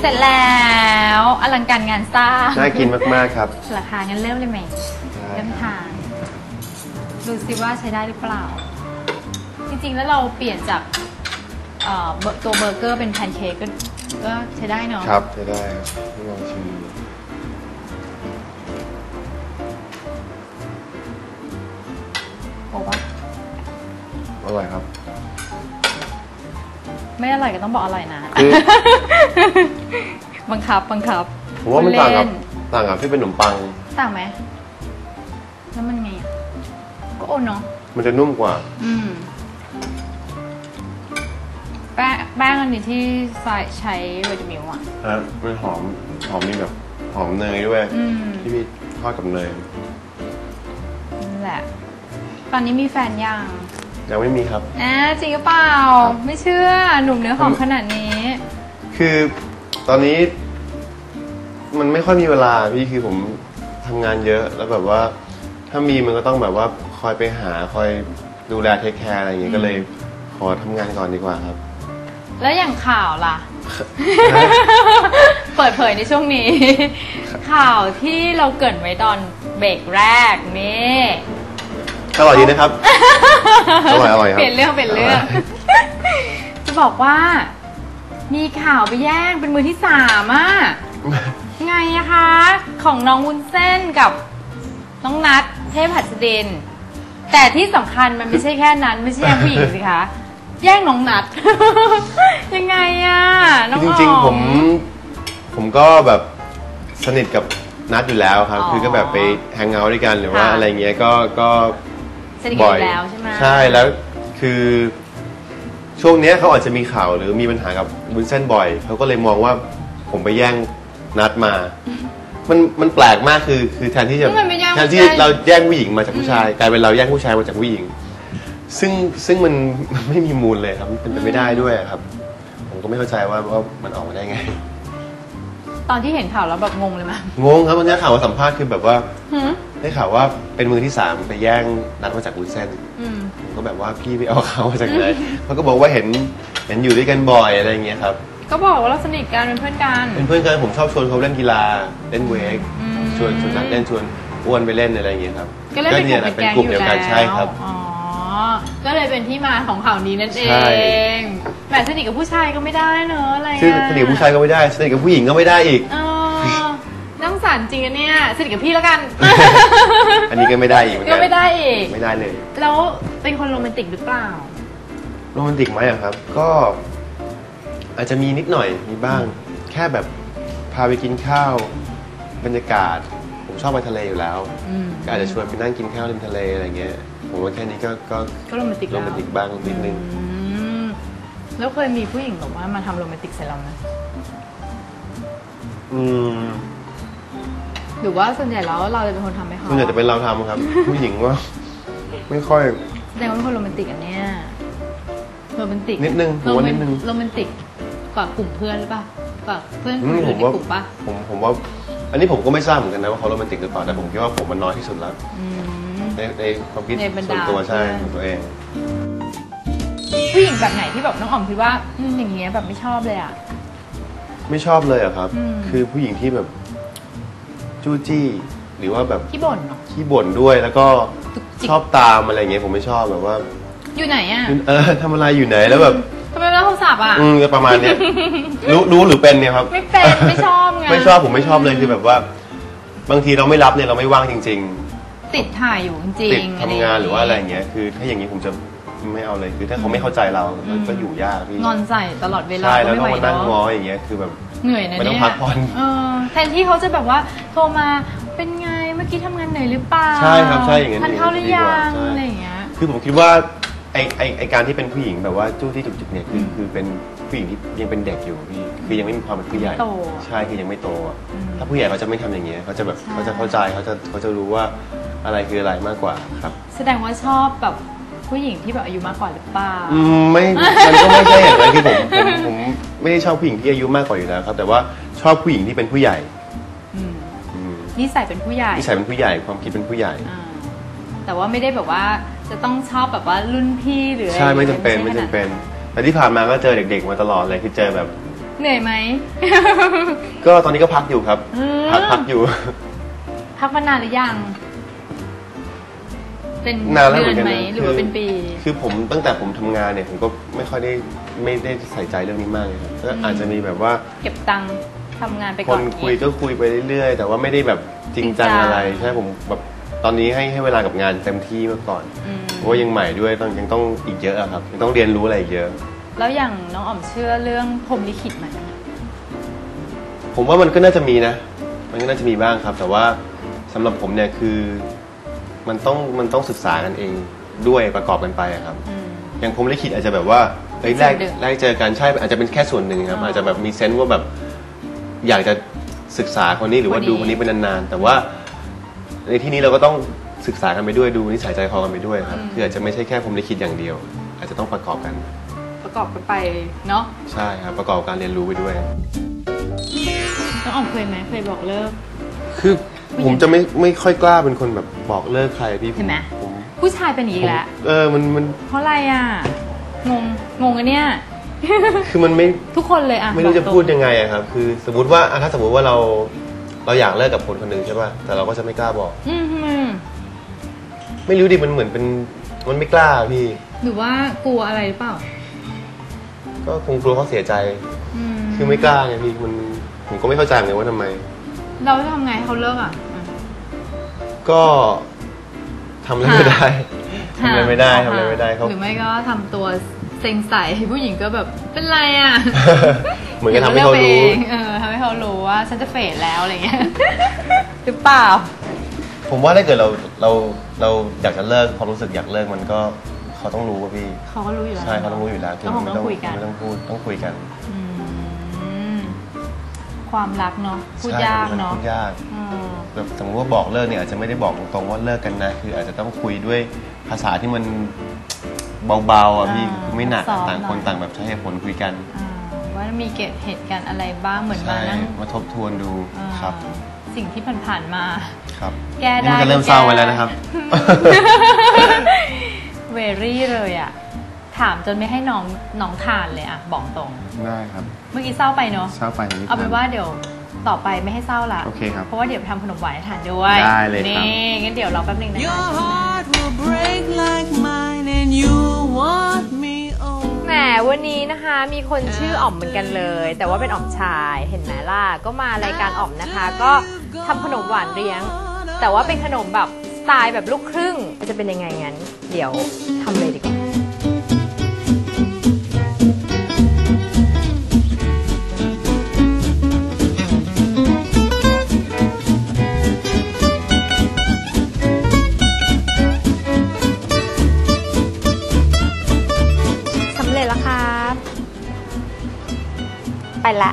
เสร็จแล้วอลังการงานสร้างน่ากินมาก ๆ ครับ ราคางั้นเริ่มเลยไหมเริ่มทานดูสิว่าใช้ได้หรือเปล่า จริง ๆ แล้วเราเปลี่ยนจากเอ่อเบอร์ตัวเบอร์เกอร์เป็นแพนเค้กก็ก็ใช้ได้เนาะครับจะได้ครับลองชิมดูโอ้ปะอร่อยครับ ไม่อร่อยก็ต้องบอกอร่อยนะ คือ บังคับบังคับผมว่ามันต่างกับเล่ต่างกับที่เป็นขนมปัง ต่างไหมแล้วมันไงอะก็โอนเนาะมันจะนุ่มกว่า อืมแป้งแป้งอันนี้ที่ใส่ใช้เวอร์มิลอะฮะมันหอมหอมมีแบบหอมเนยด้วยอืมที่พี่ทอดกับเนยนั่นแหละ ตอนนี้มีแฟนยังยังไม่มีครับอ่าจริงหรือเปล่า ไม่เชื่อหนุ่มเนื้อหอมขนาดนี้ คือ ตอนนี้ มันไม่ค่อยมีเวลาพี่คือผมทำงานเยอะ แล้วแบบว่า ถ้ามีมันก็ต้องแบบว่าคอยไปหาคอยดูแลเทคแคร์อะไรอย่างเงี้ยก็เลยขอทำงานก่อนดีกว่าครับ แล้วอย่างข่าวล่ะ เปิดเผยในช่วงนี้ ข่าวที่เราเกริดไว้ตอนเบรกแรกนี่อร่อยดีนะครับ อร่อยอร่อยครับ เปลี่ยนเรื่องเปลี่ยนเรื่อง จะบอกว่า มีข่าวไปแย่งเป็นมือที่สามอะไงอะคะ ของน้องวุ้นเส้นกับน้องนัทเทพหัสดินแต่ที่สำคัญมันไม่ใช่แค่นั้น ไม่ใช่แย่งผู้หญิงสิคะ แย่งน้องนัท ยังไงอะน้องจอ๋อริงๆผมผมก็แบบสนิทกับนัดอยู่แล้วครับ อ๋อคือก็แบบไปแฮงเอาท์ด้วยกันหรือว่าค่ะ อะไรเงี้ยก็ก็สนิทกันบ่อยอยู่แล้วใช่ไหม ใช่แล้วคือ ช่วงเนี้ยเขาอาจจะมีข่าวหรือมีปัญหากับบุญเส้นบ่อยเขาก็เลยมองว่าผมไปแย่งนัดมา มันมันแปลกมากคือคือแทนที่จะมันไม่แย่งแทนที่ผู้ชาย เราแย่งผู้หญิงมาจากผู้ชาย กลายเป็นเราแย่งผู้ชายมาจากผู้หญิง ซึ่งซึ่งมันมันไม่มีมูลเลยครับมันเป็นไปไม่ได้ด้วยครับ ผมก็ไม่เข้าใจว่าว่ามันออกมาได้ไง ตอนที่เห็นข่าวแล้วแบบงงเลยมั้ยงงครับวันนี้ข่าวมาสัมภาษณ์คือแบบว่า หืมได้ข่าวว่าเป็นมือที่สามไปแย่งนัดมาจากวุ้นเส้นอืม ผมก็แบบว่าพี่ไปเอาเขามาจากไหนเขาก็บอกว่าเห็นเห็นอยู่ด้วยกันบ่อยอะไรอย่างเงี้ยครับ ก็บอกว่าเราสนิทกันเป็นเพื่อนกัน เป็นเพื่อนกันผมชอบชวนเขาเล่นกีฬาเล่นเวกอืมชวนชวนนัดเล่นชวนอ้วนไปเล่นอะไรอย่างเงี้ยครับก็เลยเป็นกลุ่มแหละเป็นเป็นแก๊งกลุ่มอยู่เดียวแล้กันใช่ครับ อ๋อ ก็เลยเป็นที่มาของข่าวนี้นั่นเอใช่ งแหมสนิทกับผู้ชายก็ไม่ได้เนอะอะไรซึ่งอะสนิทกับผู้ชายก็ไม่ได้สนิทกับผู้หญิงก็ไม่ได้อีก เออน้ำสารจริงอะเนี่ยสนิทกับพี่แล้วกัน อันนี้ก็ไม่ได้อีกเหมือนก็กันไม่ได้อีก ไม่ได้เลย แล้วเป็นคนโรแมนติกหรือเปล่า โรแมนติกไหมอะครับ ก็อาจจะมีนิดหน่อยมีบ้าง แค่แบบพาไปกินข้าวบรรยากาศ ผมชอบไปทะเลอยู่แล้ว อืม ก็อาจจะชวนไปนั่งกินข้าวริมทะเลอะไรเงี้ย ผมว่าแค่นี้ก็ก็ก็โรแมนติกโรแล้วแมนติกบ้างนิดนึงอืมแล้วเคยมีผู้หญิงบอกว่ามาทำโรแมนติกใส่เราไหมอืมหรือว่าส่วนใหญ่แล้วเราจะเป็นคนทำให้เขาส่วนใหญ่จะเป็นเราทำครับ ผู้หญิงว่า ไม่ค่อย แสดงว่าเป็นคนโรแมนติกอันเนี้ยโรแมนติกนิดนึงผมว่านิดนึง โรแมนติกกว่ากลุ่มเพื่อนหรือเปล่ากว่าเพื่อนคอืนมอื่นผมในว่ากลุ่มปะผมผมว่า อันนี้ผมก็ไม่ทราบเหมือนกันนะว่าเขาโรแมนติกหรือเปล่าแต่ผมคิดว่าผมมันน้อยที่สุดแล้ว อืม ในในความคิดในบรรส่วดานตัวใช่เพื่อนของตัวเอง ผู้หญิงแบบไหนที่แบบน้องอ๋อมคิดว่าอืมอย่างเงี้ยแบบไม่ชอบเลยอะ ไม่ชอบเลยเหรอะครับ อืม คือผู้หญิงที่แบบจู้จี้ หรือว่าแบบที่บ่นเนาะขี้บ่นด้วยแล้วก็จุกจิกชอบตามอะไรเงี้ยผมไม่ชอบแบบว่า อยู่ไหนอะเออทำอะไรอยู่ไหนแล้วแบบทำไมไม่รับโทรศัพท์อะ อืมประมาณเนี้ยรู้รู้หรือเป็นเนี่ยครับไม่เป็นไม่ชอบไง ไม่ชอบผมไม่ชอบเลยคือแบบว่า บางทีเราไม่รับเนี่ยเราไม่ว่างจริง ติดถ่ายอยู่จริงๆติดๆทำงานหรือว่าอะไรเงี้ยคือถ้าอย่างนี้ผมจะไม่เอาเลยคือถ้าเขาไม่เข้าใจเรามันก็อยู่ยากพี่งอนใส่ตลอดเวลาใช่ก็แล้วไม่ต้อไหวงมานั่งเนาะง้ออย่างเงี้ยคือแบบ เหนื่อยนะไม่ต้เนี่อยงพักผ่อน เออแทนที่เขาจะแบบว่าโทรมาเป็นไงเมื่อกี้ทำงานเหนื่อยหรือเปล่าใช่ครับใช่อย่างนั้นทานข้าวหรือยังดีกว่าใช่อะไรอย่างเงี้ย คือผมคิดว่าไอไอไอการที่เป็นผู้หญิงแบบว่าจู้ที่จุกจิกเนี่ยคือคือเป็นผู้หญิงที่ยังเป็นเด็กอยู่พี่คือยังไม่มีความเป็นผู้ใหญ่โตใช่คือยังไม่โตอะอืมถ้าผู้ใหญ่เขาจะไม่ทำอย่างเงี้ยเขาจะแบบใช่ เขาจะเข้าใจเขาจะเขาจะรู้ว่า อะไรคืออะไรมากกว่าครับ แสดงว่าชอบแบบผู้หญิงที่แบบอายุมากกว่าหรือเปล่า อืมไม่ มันก็ไม่ใช่อย่างนั้นคือผมผมผมไม่ได้ชอบผู้หญิงที่อายุมากกว่าอยู่แล้วครับ แต่ว่าชอบผู้หญิงที่เป็นผู้ใหญ่อืมอืมนิสัยเป็นผู้ใหญ่นิสัยเป็นผู้ใหญ่ความคิดเป็นผู้ใหญ่ อ่าแต่ว่าไม่ได้แบบว่าจะต้องชอบแบบว่ารุ่นพี่หรืออะไรใช่ไม่จำเป็นใช่ไม่ขจำนาดเป็น แต่ที่ผ่านมาก็เจอเด็ก ๆ มาตลอดเลยคือเจอแบบ เหนื่อยไหม ก็ตอนนี้ก็พักอยู่ครับ อืม พักพักอยู่ พักมานานหรือยัง เป็นนานแล้วเหมืเดือนกันไหมนะหรือว่าคือเป็นปี คือผมตั้งแต่ผมทำงานเนี่ยผมก็ไม่ค่อยได้ไม่ได้ใส่ใจเรื่องนี้มากเลยครับก็อาจจะมีแบบว่า เก็บตังค์ทำงานไปคก่อนนคุยก็คุยไปเรื่อยๆ แต่ว่าไม่ได้แบบจริงจังจริงจังอะไร ใช่ผมแบบตอนนี้ให้ให้เวลากับงานเต็มที่เมื่อก่อนอืมเพราะว่ายังใหม่ด้วยต้องยังต้องอีกเยอะอะครับยังต้องเรียนรู้อะไรอีกเยอะ แล้วอย่างน้องอ๋อมเชื่อเรื่องพรหมลิขิตไหมผมว่ามันก็น่าจะมีนะ มันก็น่าจะมีบ้างครับ แต่ว่าสำหรับผมเนี่ยคือ มันต้องมันต้องศึกษากันเองด้วยประกอบกันไปอะครับ อืม อย่างผมลิขิตอาจจะแบบว่าเอ้ยแรกส่วนหนึ่งแรกเจอกันใช่อาจจะเป็นแค่ส่วนหนึ่งครับ อ๋อออาจจะแบบมีเซนส์ว่าแบบอยากจะศึกษาคนนี้หรือว่าคนนี้ ดูคนนี้เป็นนานๆแต่ว่าในที่นี้เราก็ต้องศึกษากันไปด้วยดูนิสัยใจคอกันไปด้วยครับคืออาจจะไม่ใช่แค่ผมลิขิตอย่างเดียว อาจจะต้องประกอบกันประกอบกันไปเนาะใช่ครับประกอบการเรียนรู้ไปด้วย น้องอ๋อมเคยไหมเคยบอกเลิก คือ ผมจะไม่ไม่ค่อยกล้าเป็นคนแบบบอกเลิกใครพี่ผเห็นไหมผมผู้ชายเป็นอย่างนี้อีกแล้ว เออมันมันเพราะอะไรอะ งง งงอันเนี้ย คือมันไม่ ทุกคนเลยอะไม่รู้จะบอกตงพูดยังไงอะครับ คือสมมติว่าอะถ้าสมมติว่าเราเราอยากเลิกกับคนคนหนึ่งใช่ป่ะ แต่เราก็จะไม่กล้าบอก อืมอืมไม่รู้ดิมันเหมือนเป็นมันไม่กล้าพี่ หรือว่ากลัวอะไรหรือเปล่า ก็คงกลัวเขาเสียใจ อืมคือไม่กล้าไงพี่มันผมก็ไม่เข้าใจเหมือนกันว่าทำไม เราจะทำไงให้เขาเลิกอะอะ ก็ทำอะไรไม่ได้ทำอะไรไม่ได้ห่างทำอะไรไม่ได้เขาหรือไม่ก็ทำตัวเซ็งใส่ผู้หญิงก็แบบเป็นไรอะ เหมือนกับทำให้เขารู้ดี๋ยวลิกไปองเออทำให้เขารู้ว่าฉันจะเฟดแล้วอะไรเงี้ยหรือเปล่า ผมว่าถ้าเกิดเราเราเราอยากจะเลิกความรู้สึกอยากเลิกมันก็เขาต้องรู้ว่าพี่เขาก็รู้อยู่แล้ว ใช่เขาต้องรู้อยู่แล้วก็คงไม่ต้องคุยกัน ไม่ต้องพูดต้องคุยกันอืมความรักเนาะพูดใช่ยากมันเนาะ พูดยาก อืม แบบสมมติว่าบอกเลิกเนี่ยอาจจะไม่ได้บอกตรงๆว่าเลิกกันนะ คืออาจจะต้องคุยด้วยภาษาที่มันเบาๆอะพี่คือไม่หนักต่างคนต่างแบบใช้เหตุผลคุยกันอ่าว่ามีเกิดเหตุการณ์อะไรบ้างเหมือนมาใช่นั่งมาทบทวนดูอ่าครับสิ่งที่ผ่านๆมา ครับแก้ได้นี่มันก็เริ่มเศร้าไปแล้วนะครับ เวรี่เลยอะถามจนไม่ให้น้องน้องทานเลยอะบอกตรง ได้ครับเมื่อกี้เศร้าไปเนาะเศร้าไปนิดเอาเป็นว่าเดี๋ยว ต่อไปไม่ให้เศร้าละโอเคครับ เพราะว่าเดี๋ยวทำขนมหวานให้ทานด้วย ได้เลยครับ นี่งั้นเดี๋ยวเราแป๊บนึงนะ Your คะ heart will break like mine and you want me oh แหมวันนี้นะคะมีคนชื่ออ๋อมเหมือนกันเลย แต่ว่าเป็นอ๋อมชายเห็นไหมล่ะก็มารายการอ๋อมนะคะ ก็ทำขนมหวานเลี้ยง แต่ว่าเป็นขนมแบบสไตล์แบบลูกครึ่งจะเป็นยังไงงั้น เดี๋ยวทำเลยดีกว่า ไปละ